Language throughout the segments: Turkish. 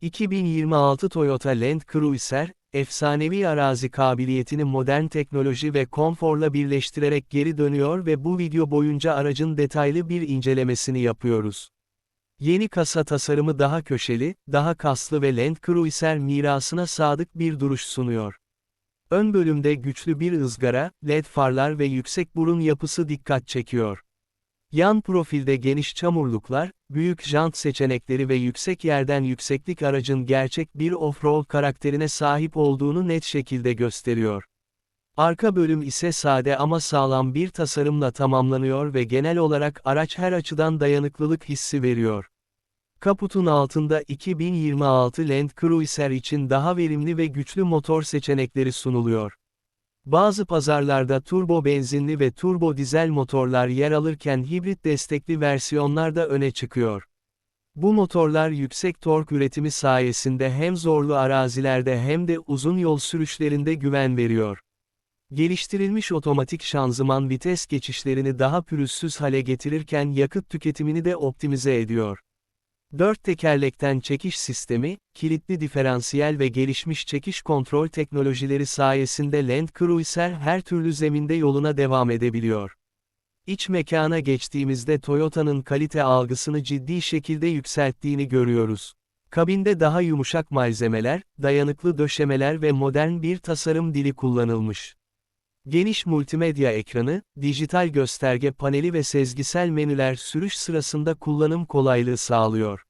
2026 Toyota Land Cruiser, efsanevi arazi kabiliyetini modern teknoloji ve konforla birleştirerek geri dönüyor ve bu video boyunca aracın detaylı bir incelemesini yapıyoruz. Yeni kasa tasarımı daha köşeli, daha kaslı ve Land Cruiser mirasına sadık bir duruş sunuyor. Ön bölümde güçlü bir ızgara, led farlar ve yüksek burun yapısı dikkat çekiyor. Yan profilde geniş çamurluklar, büyük jant seçenekleri ve yüksek yerden yükseklik aracın gerçek bir off-road karakterine sahip olduğunu net şekilde gösteriyor. Arka bölüm ise sade ama sağlam bir tasarımla tamamlanıyor ve genel olarak araç her açıdan dayanıklılık hissi veriyor. Kaputun altında 2026 Land Cruiser için daha verimli ve güçlü motor seçenekleri sunuluyor. Bazı pazarlarda turbo benzinli ve turbo dizel motorlar yer alırken hibrit destekli versiyonlar da öne çıkıyor. Bu motorlar yüksek tork üretimi sayesinde hem zorlu arazilerde hem de uzun yol sürüşlerinde güven veriyor. Geliştirilmiş otomatik şanzıman vites geçişlerini daha pürüzsüz hale getirirken yakıt tüketimini de optimize ediyor. Dört tekerlekten çekiş sistemi, kilitli diferansiyel ve gelişmiş çekiş kontrol teknolojileri sayesinde Land Cruiser her türlü zeminde yoluna devam edebiliyor. İç mekana geçtiğimizde Toyota'nın kalite algısını ciddi şekilde yükselttiğini görüyoruz. Kabinde daha yumuşak malzemeler, dayanıklı döşemeler ve modern bir tasarım dili kullanılmış. Geniş multimedya ekranı, dijital gösterge paneli ve sezgisel menüler sürüş sırasında kullanım kolaylığı sağlıyor.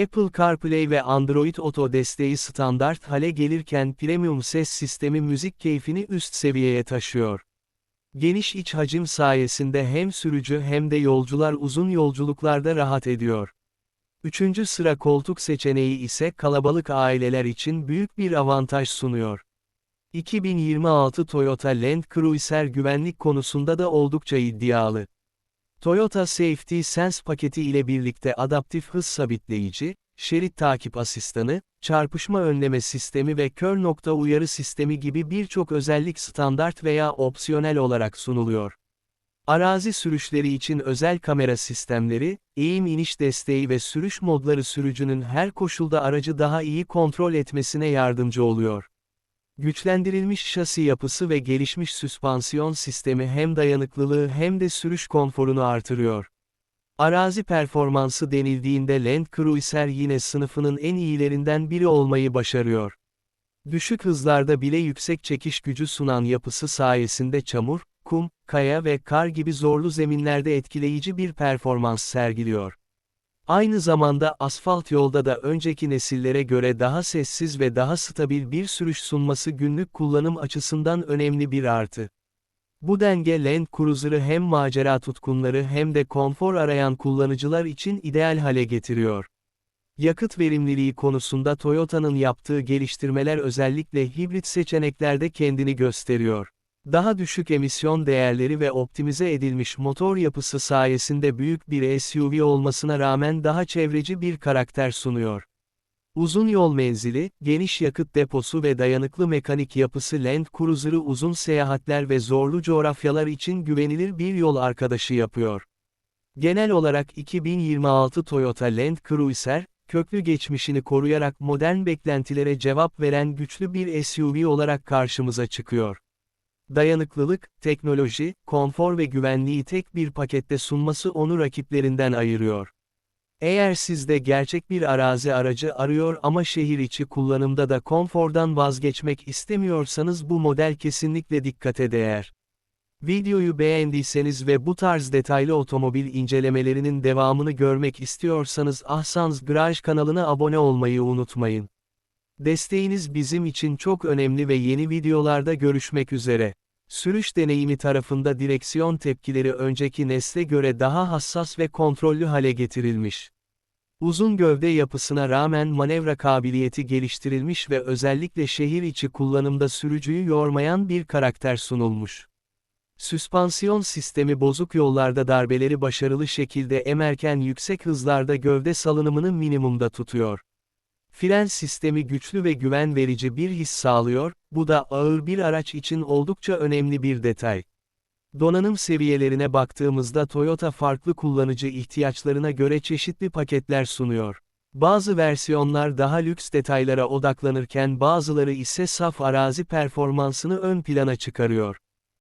Apple CarPlay ve Android Auto desteği standart hale gelirken premium ses sistemi müzik keyfini üst seviyeye taşıyor. Geniş iç hacim sayesinde hem sürücü hem de yolcular uzun yolculuklarda rahat ediyor. Üçüncü sıra koltuk seçeneği ise kalabalık aileler için büyük bir avantaj sunuyor. 2026 Toyota Land Cruiser güvenlik konusunda da oldukça iddialı. Toyota Safety Sense paketi ile birlikte adaptif hız sabitleyici, şerit takip asistanı, çarpışma önleme sistemi ve kör nokta uyarı sistemi gibi birçok özellik standart veya opsiyonel olarak sunuluyor. Arazi sürüşleri için özel kamera sistemleri, eğim iniş desteği ve sürüş modları sürücünün her koşulda aracı daha iyi kontrol etmesine yardımcı oluyor. Güçlendirilmiş şasi yapısı ve gelişmiş süspansiyon sistemi hem dayanıklılığı hem de sürüş konforunu artırıyor. Arazi performansı denildiğinde Land Cruiser yine sınıfının en iyilerinden biri olmayı başarıyor. Düşük hızlarda bile yüksek çekiş gücü sunan yapısı sayesinde çamur, kum, kaya ve kar gibi zorlu zeminlerde etkileyici bir performans sergiliyor. Aynı zamanda asfalt yolda da önceki nesillere göre daha sessiz ve daha stabil bir sürüş sunması günlük kullanım açısından önemli bir artı. Bu denge Land Cruiser'ı hem macera tutkunları hem de konfor arayan kullanıcılar için ideal hale getiriyor. Yakıt verimliliği konusunda Toyota'nın yaptığı geliştirmeler özellikle hibrit seçeneklerde kendini gösteriyor. Daha düşük emisyon değerleri ve optimize edilmiş motor yapısı sayesinde büyük bir SUV olmasına rağmen daha çevreci bir karakter sunuyor. Uzun yol menzili, geniş yakıt deposu ve dayanıklı mekanik yapısı Land Cruiser'ı uzun seyahatler ve zorlu coğrafyalar için güvenilir bir yol arkadaşı yapıyor. Genel olarak 2026 Toyota Land Cruiser, köklü geçmişini koruyarak modern beklentilere cevap veren güçlü bir SUV olarak karşımıza çıkıyor. Dayanıklılık, teknoloji, konfor ve güvenliği tek bir pakette sunması onu rakiplerinden ayırıyor. Eğer siz de gerçek bir arazi aracı arıyor ama şehir içi kullanımda da konfordan vazgeçmek istemiyorsanız bu model kesinlikle dikkate değer. Videoyu beğendiyseniz ve bu tarz detaylı otomobil incelemelerinin devamını görmek istiyorsanız Ahsans Garaj kanalına abone olmayı unutmayın. Desteğiniz bizim için çok önemli ve yeni videolarda görüşmek üzere. Sürüş deneyimi tarafında direksiyon tepkileri önceki nesle göre daha hassas ve kontrollü hale getirilmiş. Uzun gövde yapısına rağmen manevra kabiliyeti geliştirilmiş ve özellikle şehir içi kullanımda sürücüyü yormayan bir karakter sunulmuş. Süspansiyon sistemi bozuk yollarda darbeleri başarılı şekilde emerken yüksek hızlarda gövde salınımını minimumda tutuyor. Fren sistemi güçlü ve güven verici bir his sağlıyor, bu da ağır bir araç için oldukça önemli bir detay. Donanım seviyelerine baktığımızda Toyota farklı kullanıcı ihtiyaçlarına göre çeşitli paketler sunuyor. Bazı versiyonlar daha lüks detaylara odaklanırken bazıları ise saf arazi performansını ön plana çıkarıyor.